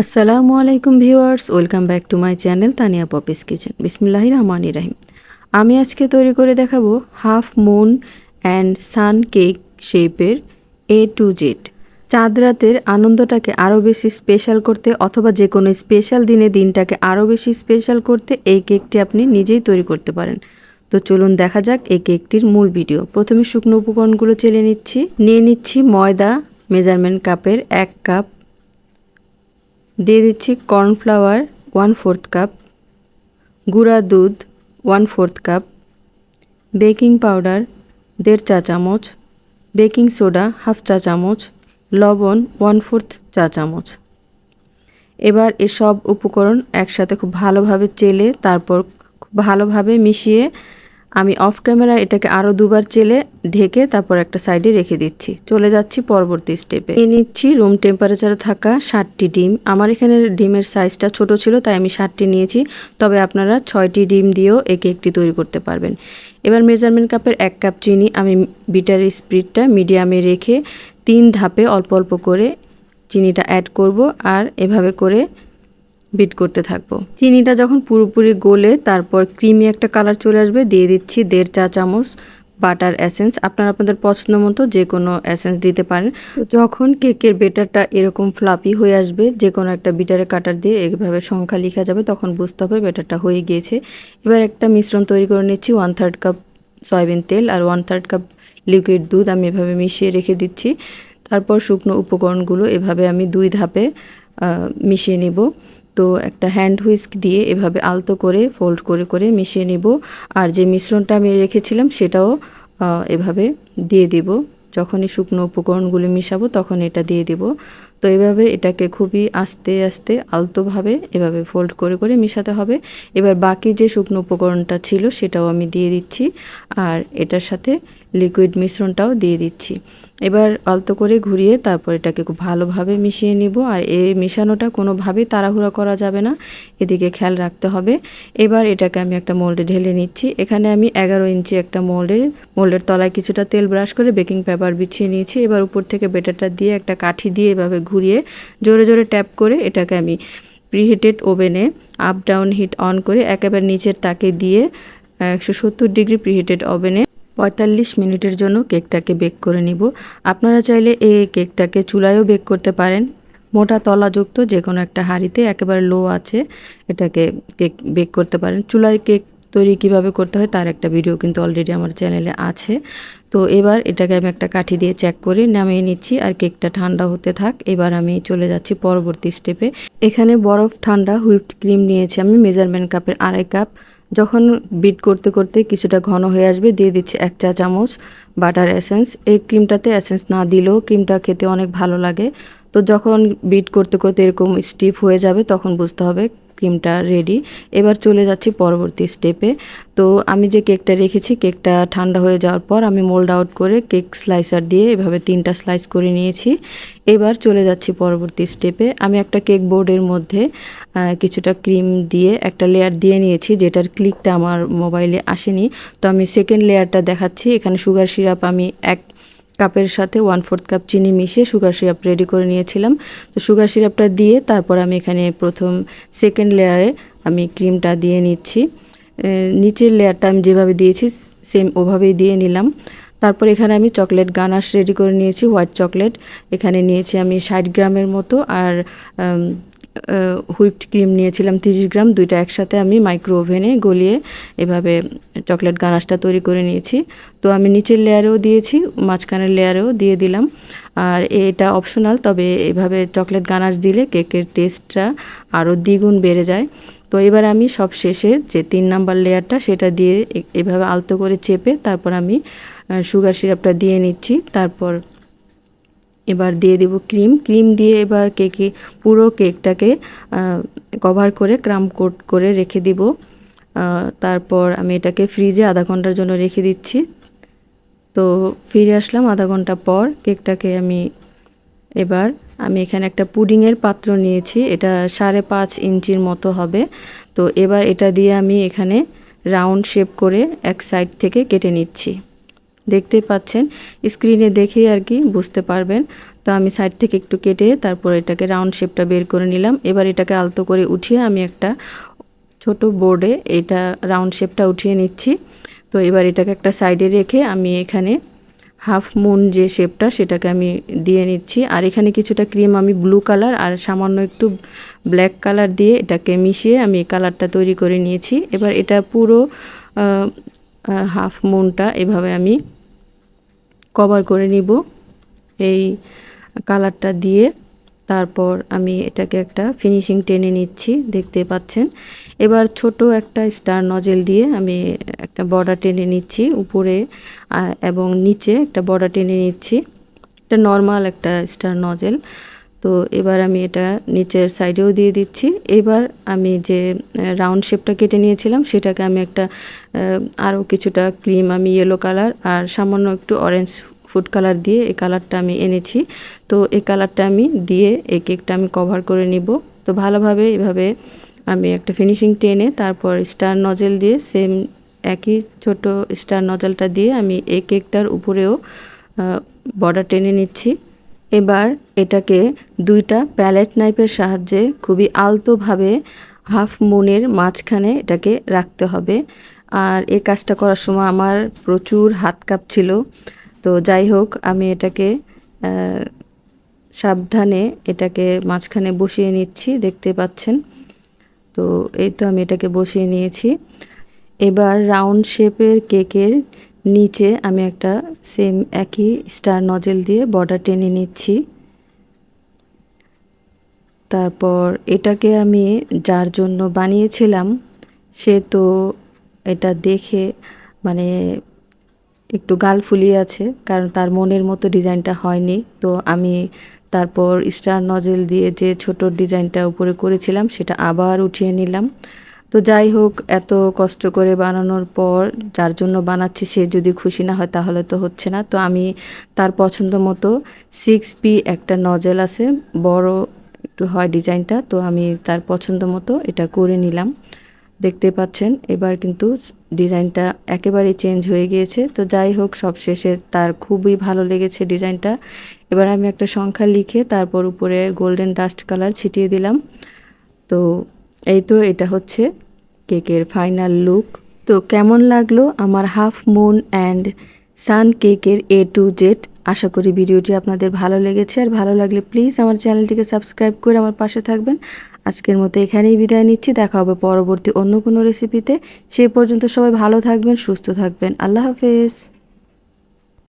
আসসালামু আলাইকুম viewers, welcome back to my channel Tania Poppy's kitchen. বিসমিল্লাহি রহমানি রাহিম। আমি আজকে তৈরি করে দেখাবো half moon and sun cake শেপের এ টু জেড চাঁদ রাতের আনন্দটাকে আরও বেশি স্পেশাল করতে অথবা যে কোনো স্পেশাল দিনে দিনটাকে আরও বেশি স্পেশাল করতে এই কেকটি আপনি নিজেই তৈরি করতে পারেন। তো চলুন দেখা যাক এই কেকটির মূল ভিডিও প্রথমে শুকনো উপকরণগুলো চেলে নিচ্ছি। নিয়ে নিচ্ছি ময়দা, মেজারমেন্ট কাপের এক কাপ দিয়ে দিচ্ছি কর্নফ্লাওয়ার ওয়ান ফোর্থ কাপ, গুঁড়া দুধ one fourth cup, baking powder দেড় চা চামচ, বেকিং সোডা হাফ চা চামচ, লবণ ওয়ান ফোর্থ চা চামচ। এবার এসব উপকরণ একসাথে খুব ভালোভাবে চেলে তারপর খুব ভালোভাবে মিশিয়ে আমি অফ ক্যামেরা এটাকে আরও দুবার চেলে ঢেকে তারপর একটা সাইডে রেখে দিচ্ছি। চলে যাচ্ছি পরবর্তী স্টেপে নিয়ে নিচ্ছি রুম টেম্পারেচারে থাকা ষাটটি ডিম। আমার এখানে ডিমের সাইজটা ছোট ছিল, তাই আমি ষাটটি নিয়েছি। তবে আপনারা ছয়টি ডিম দিয়েও একে একটি তৈরি করতে পারবেন। এবার মেজারমেন্ট কাপের এক কাপ চিনি। আমি বিটার স্পিডটা মিডিয়ামে রেখে তিন ধাপে অল্প অল্প করে চিনিটা অ্যাড করব। আর এভাবে করে বিট করতে থাকব। চিনিটা যখন পুরোপুরি গলে তারপর ক্রিমি একটা কালার চলে আসবে, দিয়ে দিচ্ছি দেড় চা চামচ বাটার এসেন্স আপনারা আপনাদের পছন্দ মতো যে কোনো এসেন্স দিতে পারেন। যখন কেকের বেটারটা এরকম ফ্লাপি হয়ে আসবে, যে কোনো একটা বিটারের কাটার দিয়ে এইভাবে সংখ্যা লেখা যাবে, তখন বুঝতে হবে বেটারটা হয়ে গিয়েছে। এবার একটা মিশ্রণ তৈরি করে নিচ্ছি ওয়ান থার্ড কাপ সয়াবিন তেল আর ওয়ান থার্ড কাপ লিকুইড দুধ আমি এভাবে মিশিয়ে রেখে দিচ্ছি। তারপর শুকনো উপকরণগুলো এভাবে আমি দুই ধাপে মিশিয়ে নিব। তো একটা হ্যান্ড হুইস্ক দিয়ে এভাবে আলতো করে ফোল্ড করে করে মিশিয়ে নিব। আর যে মিশ্রণটা আমি রেখেছিলাম সেটাও এভাবে দিয়ে দিব। যখনই শুকনো উপকরণগুলি মিশাবো তখন এটা দিয়ে দিব। তো এভাবে এটাকে খুবই আস্তে আস্তে আলতোভাবে এভাবে ফোল্ড করে করে মিশাতে হবে। এবার বাকি যে শুকনো উপকরণটা ছিল সেটাও আমি দিয়ে দিচ্ছি। আর এটার সাথে লিকুইড মিশ্রণটাও দিয়ে দিচ্ছি। এবার আলতো করে ঘুরিয়ে তারপর এটাকে খুব ভালোভাবে মিশিয়ে নিব আর এই মিশানোটা কোনোভাবেই তাড়াহুড়া করা যাবে না, এদিকে খেয়াল রাখতে হবে। এবার এটাকে আমি একটা মোল্ডে ঢেলে নিচ্ছি। এখানে আমি এগারো ইঞ্চি একটা মোল্ডের মোল্ডের তলায় কিছুটা তেল ব্রাশ করে বেকিং পেপার বিছিয়ে নিয়েছি। এবার উপর থেকে বেটারটা দিয়ে একটা কাঠি দিয়ে এভাবে ঘুরিয়ে জোরে জোরে ট্যাপ করে এটাকে আমি প্রিহিটেড ওভেনে আপ ডাউন হিট অন করে একেবারে নিচের তাকে দিয়ে একশো সত্তর ডিগ্রি প্রিহিটেড ওভেনে পঁয়তাল্লিশ মিনিটের জন্য কেকটাকে বেক করে নিব। আপনারা চাইলে এই কেকটাকে চুলায়ও বেক করতে পারেন। মোটা তলাযুক্ত যে কোনো একটা হাঁড়িতে, একেবারে লো আছে, এটাকে কেক বেক করতে পারেন। চুলায় কেক তৈরি কীভাবে করতে হয় তার একটা ভিডিও কিন্তু অলরেডি আমার চ্যানেলে আছে। তো এবার এটাকে আমি একটা কাঠি দিয়ে চেক করে নামিয়ে নিচ্ছি আর কেকটা ঠান্ডা হতে থাক। এবার আমি চলে যাচ্ছি পরবর্তী স্টেপে এখানে বরফ ঠান্ডা হুইপড ক্রিম নিয়েছি আমি, মেজারমেন্ট কাপের আড়াই কাপ। যখন বিট করতে করতে কিছুটা ঘন হয়ে আসবে, দিয়ে দিচ্ছি এক চা চামচ বাটার এসেন্স এই ক্রিমটাতে এসেন্স না দিলেও ক্রিমটা খেতে অনেক ভালো লাগে। তো যখন বিট করতে করতে এরকম স্টিফ হয়ে যাবে, তখন বুঝতে হবে ক্রিমটা রেডি এবার চলে যাচ্ছি পরবর্তী স্টেপে তো আমি যে কেকটা রেখেছি কেকটা ঠান্ডা হয়ে যাওয়ার পর আমি মোল্ড আউট করে কেক স্লাইসার দিয়ে এভাবে তিনটা স্লাইস করে নিয়েছি। এবার চলে যাচ্ছি পরবর্তী স্টেপে আমি একটা কেক বোর্ডের মধ্যে কিছুটা ক্রিম দিয়ে একটা লেয়ার দিয়ে নিয়েছি, যেটার ক্লিকটা আমার মোবাইলে আসেনি। তো আমি সেকেন্ড লেয়ারটা দেখাচ্ছি। এখানে সুগার সিরাপ আমি এক কাপের সাথে ওয়ান ফোর্থ কাপ চিনি মিশিয়ে সুগার সিরাপ রেডি করে নিয়েছিলাম। তো সুগার সিরাপটা দিয়ে তারপর আমি এখানে প্রথম সেকেন্ড লেয়ারে আমি ক্রিমটা দিয়ে নিচ্ছি। নিচের লেয়ারটা আমি যেভাবে দিয়েছি সেম ওভাবেই দিয়ে নিলাম। তারপর এখানে আমি চকলেট গানাশ রেডি করে নিয়েছি হোয়াইট চকলেট এখানে নিয়েছি আমি ষাট গ্রামের মতো আর হুইপড ক্রিম নিয়েছিলাম তিরিশ গ্রাম, দুইটা একসাথে আমি মাইক্রো ওভেনে গলিয়ে এভাবে চকলেট গানাশটা তৈরি করে নিয়েছি। তো আমি নিচের লেয়ারেও দিয়েছি, মাঝখানের লেয়ারেও দিয়ে দিলাম। আর এটা অপশনাল, তবে এভাবে চকলেট গানাশ দিলে কেকের টেস্টটা আরও দ্বিগুণ বেড়ে যায়। তো এবার আমি সব শেষে যে তিন নাম্বার লেয়ারটা, সেটা দিয়ে এভাবে আলতো করে চেপে তারপর আমি সুগার সিরাপটা দিয়ে নিচ্ছি। তারপর এবার দিয়ে দেব ক্রিম। ক্রিম দিয়ে এবার কেকে, পুরো কেকটাকে কভার করে, ক্রাম কোট করে রেখে দিব। তারপর আমি এটাকে ফ্রিজে আধা ঘণ্টার জন্য রেখে দিচ্ছি। তো ফিরে আসলাম আধা ঘণ্টা পর কেকটাকে আমি এবার, আমি এখানে একটা পুডিংয়ের পাত্র নিয়েছি। এটা সাড়ে পাঁচ ইঞ্চির মতো হবে। তো এবার এটা দিয়ে আমি এখানে রাউন্ড শেপ করে এক সাইড থেকে কেটে নিচ্ছি। দেখতে পাচ্ছেন। স্ক্রিনে দেখেই আর কি বুঝতে পারবেন। তো আমি সাইড থেকে একটু কেটে তারপর এটাকে রাউন্ড শেপটা বের করে নিলাম। এবার এটাকে আলতো করে উঠিয়ে আমি একটা ছোট বোর্ডে এটা রাউন্ড শেপটা উঠিয়ে নিচ্ছি। তো এবার এটাকে একটা সাইডে রেখে আমি এখানে হাফ মুন যে শেপটা সেটাকে আমি দিয়ে নিচ্ছি। আর এখানে কিছুটা ক্রিম আমি ব্লু কালার আর সামান্য একটু ব্ল্যাক কালার দিয়ে এটাকে মিশিয়ে আমি এই কালারটা তৈরি করে নিয়েছি। এবার এটা পুরো হাফ মুনটা এভাবে আমি কভার করে নিব এই কালারটা দিয়ে। তারপর আমি এটাকে একটা ফিনিশিং টেনে নিচ্ছি, দেখতে পাচ্ছেন। এবার ছোট একটা স্টার নজেল দিয়ে আমি একটা বর্ডার টেনে নিচ্ছি, উপরে এবং নিচে একটা বর্ডার টেনে নিচ্ছি। এটা নর্মাল একটা স্টার নজেল তো এবার আমি এটা নিচের সাইডেও দিয়ে দিচ্ছি। এবার আমি যে রাউন্ড শেপটা কেটে নিয়েছিলাম, সেটাকে আমি একটা আরও কিছুটা ক্রিম আমি ইয়েলো কালার আর সামান্য একটু অরেঞ্জ ফুড কালার দিয়ে এই কালারটা আমি এনেছি। তো এই কালারটা আমি দিয়ে এই কেকটা আমি কভার করে নিব। তো ভালোভাবে এভাবে আমি একটা ফিনিশিং টেনে তারপর স্টার নজেল দিয়ে সেম একই ছোট স্টার নজলটা দিয়ে আমি এই কেকটার উপরেও বর্ডার টেনে নিচ্ছি। এবার এটাকে দুইটা প্যালেট নাইফের সাহায্যে খুবই আলতোভাবে হাফ মুনের মাঝখানে এটাকে রাখতে হবে। আর এই কাজটা করার সময় আমার প্রচুর হাত কাঁপছিল তো যাই হোক, আমি এটাকে সাবধানে এটাকে মাঝখানে বসিয়ে নিচ্ছি, দেখতে পাচ্ছেন। তো এই তো আমি এটাকে বসিয়ে নিয়েছি। এবার রাউন্ড শেপের কেকের নিচে আমি একটা সেম একই স্টার নজেল দিয়ে বর্ডার টেনে নিচ্ছি। তারপর এটাকে আমি যার জন্য বানিয়েছিলাম, সে তো এটা দেখে মানে একটু গাল ফুলিয়ে আছে, কারণ তার মনের মতো ডিজাইনটা হয়নি। তো আমি তারপর স্টার নজেল দিয়ে যে ছোট ডিজাইনটা উপরে করেছিলাম, সেটা আবার উঠিয়ে নিলাম। তো যাই হোক, এত কষ্ট করে বানানোর পর যার জন্য বানাচ্ছি সে যদি খুশি না হয় তাহলে তো হচ্ছে না। তো আমি তার পছন্দ মতো সিক্স পি একটা নজেল আছে, বড় একটু হয় ডিজাইনটা, তো আমি তার পছন্দ মতো এটা করে নিলাম। দেখতে পাচ্ছেন, এবার কিন্তু ডিজাইনটা একেবারেই চেঞ্জ হয়ে গিয়েছে। তো যাই হোক, সব শেষে তার খুবই ভালো লেগেছে ডিজাইনটা। এবার আমি একটা সংখ্যা লিখে তারপর উপরে গোল্ডেন ডাস্ট কালার ছিটিয়ে দিলাম। তো এই তো এটা হচ্ছে। কেকের ফাইনাল লুক। তো কেমন লাগল আমার হাফ মুন অ্যান্ড সান কেকের এ টু জেড? আশা করি ভিডিওটি আপনাদের ভালো লেগেছে। আর ভালো লাগলে প্লিজ আমার চ্যানেলটিকে সাবস্ক্রাইব করে আমার পাশে থাকবেন। আজকের মতো এখানেই বিদায় নিচ্ছি। দেখা হবে পরবর্তী অন্য কোনো রেসিপিতে সেই পর্যন্ত সবাই ভালো থাকবেন, সুস্থ থাকবেন। আল্লাহ হাফেজ।